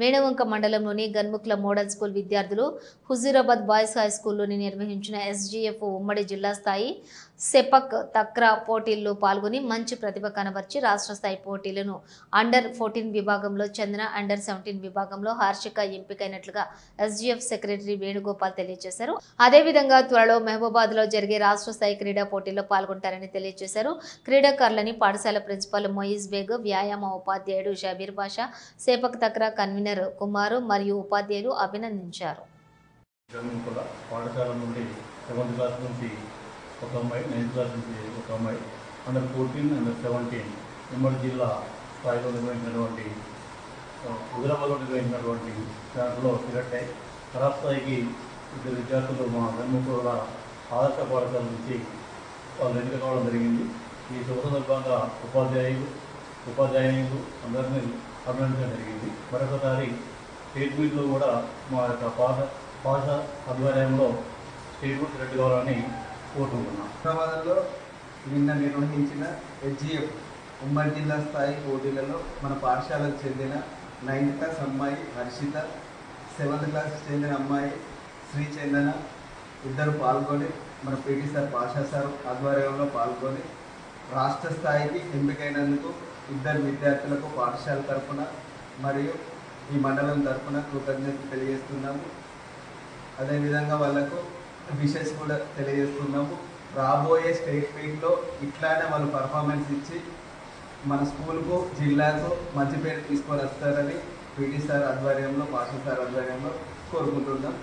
వేణవంక మండలంలోని Ganmukla model school విద్యార్థులు Huzurabad boys high స్కూల్లోని నిర్వహించిన ఎస్జీఎఫ్ ఉమ్మడి జిల్లా స్థాయి సెపక్ తక్రా పోటీల్లో పాల్గొని మంచి ప్రతిభ కనబర్చి రాష్ట్ర స్థాయి పోటీలను అండర్ ఫోర్టీన్ విభాగంలో చంద్ర అండర్ సెవెంటీన్ విభాగంలో హార్షిక ఎంపికైనట్లుగా ఎస్జీఎఫ్ సెక్రటరీ వేణుగోపాల్ తెలియజేశారు. అదేవిధంగా త్వరలో మహబూబాద్లో జరిగే రాష్ట్ర స్థాయి క్రీడా పోటీల్లో పాల్గొంటారని తెలియజేశారు. క్రీడాకారులని పాఠశాల ప్రిన్సిపాల్ మొయిజ్ బేగ్ వ్యాయామ ఉపాధ్యాయుడు Shabbir Basha sepak takraw convener Kumar మరియు ఉపాధ్యాయులు అభినందించారు. కూడా పాఠశాల నుండి సెవెంత్ క్లాస్ నుంచి ఒక అమ్మాయి నైన్త్ క్లాస్ నుంచి ఒక అమ్మాయి అండర్ ఫోర్టీన్ అండర్ సెవెంటీన్ ఉమ్మడి జిల్లా స్థాయిలో నిర్వహించినటువంటి ఆ, హుజరాబాద్లో నిర్వహించినటువంటి దాంట్లో సెలెక్ట్ అయ్యి కళా స్థాయికి ఇద్దరు విద్యార్థులు మా వెన్నుకూడ ఆదర్శ పాఠశాల నుంచి వాళ్ళు ఎన్నిక కావడం జరిగింది. ఈ శుభ సందర్భంగా ఉపాధ్యాయులు ఉపాధ్యాయులు అందరినీ అభినందించడం జరిగింది. మరొకసారి స్టేట్ మీట్లో కూడా మా యొక్క పాఠ పాఠ ఆధ్వర్యంలో స్టేట్ మీట్ సెలెక్ట్ కావాలని కోరుకుంటున్నాం. హైదరాబాద్లో నిన్న నిర్వహించిన హెచ్జిఎఫ్ ఉమ్మడి జిల్లా స్థాయి పోటీలలో మన పాఠశాలకు చెందిన నైన్త్ క్లాస్ అమ్మాయి హర్షిత సెవెంత్ క్లాస్ చెందిన అమ్మాయి శ్రీ చందన ఇద్దరు పాల్గొని మన పీటీ సార్ పాషా సార్ ఆధ్వర్యంలో పాల్గొని రాష్ట్ర స్థాయికి ఎంపికైనందుకు ఇద్దరు విద్యార్థులకు పాఠశాల తరఫున మరియు ఈ మండలం తరఫున కృతజ్ఞతలు తెలియజేస్తున్నాము. అదేవిధంగా వాళ్ళకు విషెస్ కూడా తెలియజేస్తున్నాము. రాబోయే స్టేట్ మీట్లో ఇట్లానే వాళ్ళు పర్ఫార్మెన్స్ ఇచ్చి మన స్కూల్కు జిల్లాకు మంచి పేరు తీసుకొని వస్తారని పీటీ సార్ ఆధ్వర్యంలో పాషా సార్ ఆధ్వర్యంలో కోరుకుంటున్నాం.